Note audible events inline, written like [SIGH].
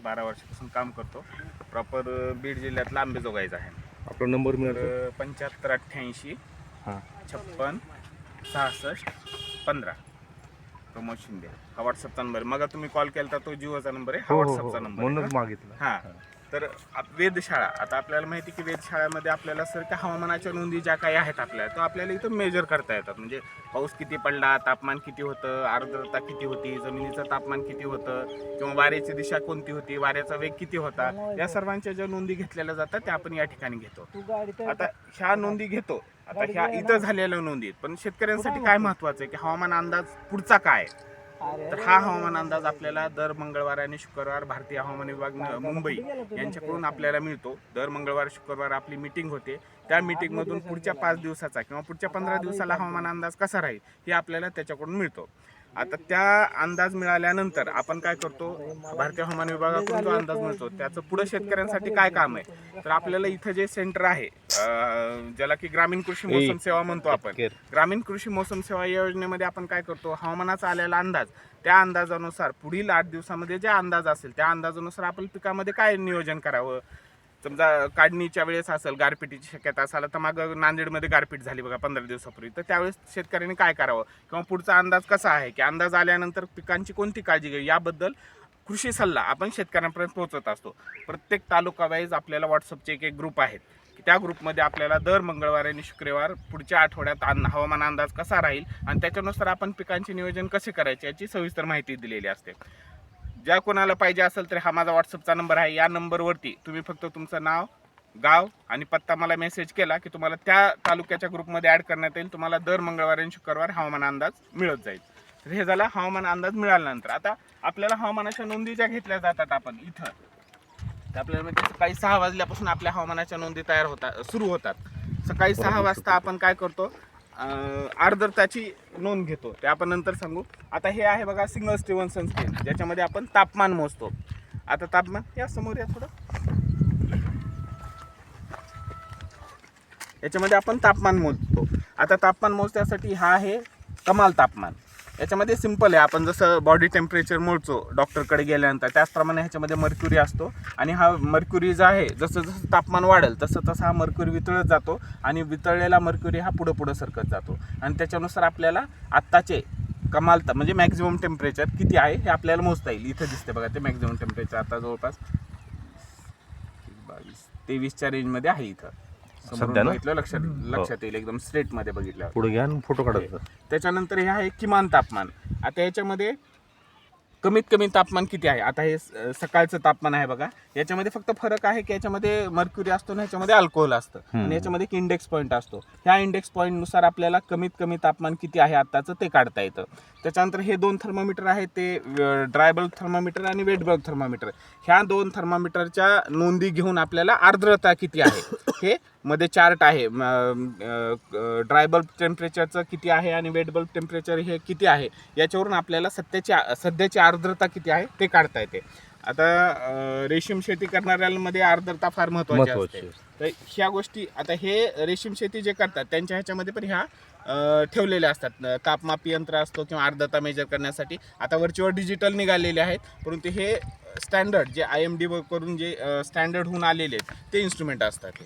बारा वर्षापासून काम करतो. प्रॉपर बीड जिल्ह्यातला आंबेजोगाईचा आहे. आपला नंबर मिळाला तर पंच्याहत्तर अठ्ठ्याऐंशी हां. छप्पन सहासष्ट पंधरा. प्रमोद शिंदे. हा व्हॉट्सअपचा नंबर मग तुम्ही कॉल केला तर तो जिओचा नंबर आहे. हा हो हो व्हॉट्सअपचा हो. नंबर आहे. म्हणूनच मागितलं. हा. तर वेधशाळा. आता आपल्याला माहिती की वेधशाळामध्ये आपल्याला सर त्या हवामानाच्या नोंदी ज्या काही आहेत आपल्याला तर आपल्याला इथं मेजर करता येतात. म्हणजे पाऊस किती पडला तापमान किती होतं आर्द्रता किती होती जमिनीचं तापमान किती होतं किंवा वाऱ्याची दिशा कोणती होती वाऱ्याचा वेग किती होता या सर्वांच्या ज्या नोंदी घेतलेल्या जातात त्या आपण या ठिकाणी घेतो. आता ह्या नोंदी घेतो. आता ह्या इथं झालेल्या नोंदी. पण शेतकऱ्यांसाठी काय महत्वाचं आहे की हवामान अंदाज पुढचा काय? तर हा हवामान अंदाज आपल्याला दर मंगळवार आणि शुक्रवार भारतीय हवामान विभाग मुंबई यांच्याकडून आपल्याला मिळतो. दर मंगळवार शुक्रवार आपली मीटिंग होते. त्या मीटिंग मधून पुढच्या पाच दिवसाचा किंवा पुढच्या पंधरा दिवसाला हवामान अंदाज कसा राहील हे आपल्याला त्याच्याकडून मिळतो. आता त्या अंदाज मिळाल्यानंतर आपण काय करतो? भारतीय हवामान विभागाकडून जो अंदाज मिळतो त्याचं पुढे शेतकऱ्यांसाठी काय काम आहे? तर आपल्याला इथं जे सेंटर आहे ज्याला की ग्रामीण कृषी मोसम सेवा म्हणतो आपण. ग्रामीण कृषी मोसम सेवा या योजनेमध्ये आपण काय करतो? हवामानाचा आलेला अंदाज त्या अंदाजानुसार पुढील आठ दिवसामध्ये जे अंदाज असेल त्या अंदाजानुसार आपण पिकामध्ये काय नियोजन करावं? समजा काढणीच्या वेळेस असेल गारपिटीची शक्यता असाल तर मागं नांदेडमध्ये गारपीट झाली बघा पंधरा दिवसापूर्वी. तर त्यावेळेस शेतकऱ्यांनी काय करावं? किंवा पुढचा अंदाज कसा आहे? की अंदाज आल्यानंतर पिकांची कोणती काळजी घ्यावी? याबद्दल कृषी सल्ला आपण शेतकऱ्यांपर्यंत पोहोचत असतो. प्रत्येक तालुका वाईज आपल्याला व्हॉट्सअपचे एक एक ग्रुप आहेत. की त्या ग्रुपमध्ये आपल्याला दर मंगळवार आणि शुक्रवार पुढच्या आठवड्यात अन्न हवामान अंदाज कसा राहील? आणि त्याच्यानुसार आपण पिकांचे नियोजन कसे करायचे? याची सविस्तर माहिती दिलेली असते. ज्या कोणाला पाहिजे असेल तर हा माझा व्हॉट्सअपचा नंबर आहे. या नंबरवरती तुम्ही फक्त तुमचं नाव गाव आणि पत्ता मला मेसेज केला की तुम्हाला त्या तालुक्याच्या ग्रुपमध्ये ऍड करण्यात येईल. तुम्हाला दर मंगळवार आणि शुक्रवार हवामान अंदाज मिळत जाईल. तर हे झाला हवामान अंदाज मिळाल्यानंतर. आता आपल्याला हवामानाच्या नोंदी ज्या घेतल्या जातात आपण इथं तर आपल्याला माहिती सकाळी सहा वाजल्यापासून आपल्या हवामानाच्या नोंदी तयार होतात सुरू होतात. सकाळी सहा वाजता आपण काय करतो? आर्द्रताची नोंद घेतो. ते आपण नंतर सांगू. आता हे आहे बघा सिंगल स्टीव्हन्सन स्केल. ज्याच्यामध्ये आपण तापमान मोजतो. आता तापमान या समोर या थोडं. याच्यामध्ये आपण तापमान मोजतो. आता तापमान मोजण्यासाठी हा आहे कमाल तापमान. याच्यामध्ये सिंपल आहे. आपण जसं बॉडी टेम्परेचर मोजतो डॉक्टरकडे गेल्यानंतर त्याचप्रमाणे ह्याच्यामध्ये मर्क्युरी असतो. आणि हा मर्क्युरी जो आहे जसं जसं तापमान वाढेल तसं तसं हा मर्क्युरी वितळत जातो आणि वितळलेला मर्क्युरी हा पुढं पुढं सरकत जातो. आणि त्याच्यानुसार आपल्याला आत्ताचे कमाल म्हणजे मॅक्झिमम टेम्परेचर किती आहे हे आपल्याला मोजता येईल. इथं दिसते बघा ते मॅक्झिमम टेम्परेचर आता जवळपास बावीस तेवीसच्या रेंजमध्ये आहे इथं. समोरून सध्या ना? बघितलं लक्षात लक्षात येईल एकदम स्ट्रेटमध्ये बघितल्यावर. पुढे घ्या आणि फोटो काढायचा त्याच्यानंतर हे आहे किमान तापमान. आता याच्यामध्ये कमीत कमी तापमान किती आहे? आता हे स- सकाळचं तापमान आहे बघा. याच्यामध्ये फक्त फरक आहे की याच्यामध्ये मर्क्युरी असतो ना याच्यामध्ये अल्कोहोल असतं. हम्म. आणि याच्यामध्ये एक इंडेक्स पॉईंट असतो. ह्या इंडेक्स पॉईंटनुसार आपल्याला कमीत कमी तापमान किती आहे आत्ताचं ते काढता येतं. त्याच्यानंतर हे दोन थर्मामीटर आहेत ते ड्राय बल्ब थर्मामीटर आणि वेट बल्ब थर्मामीटर ह्या दोन थर्मामीटरच्या नोंदी घेऊन आपल्याला आर्द्रता किती आहे? [COUGHS] हे मध्ये चार्ट आहे. ड्राय बल्ब टेम्परेचरचं किती आहे आणि वेट बल्ब टेम्परेचर हे किती आहे? याच्यावरून आपल्याला सध्याची सध्याची आर्द्रता किती आहे ते काढता येते. आता रेशीम शेती करणाऱ्यांमध्ये आर्द्रता फार महत्वाची असते. तर ह्या गोष्टी आता हे रेशीम शेती जे करतात त्यांच्या ह्याच्यामध्ये पण ह्या ठेवलेल्या असतात. तापमापी यंत्र असतो किंवा आर्द्रता मेजर करण्यासाठी. आता वरचीवर डिजिटल निघालेले आहेत परंतु हे स्टँडर्ड जे आय एम डी करून जे स्टँडर्ड होऊन आलेले आहेत ते इन्स्ट्रुमेंट असतात.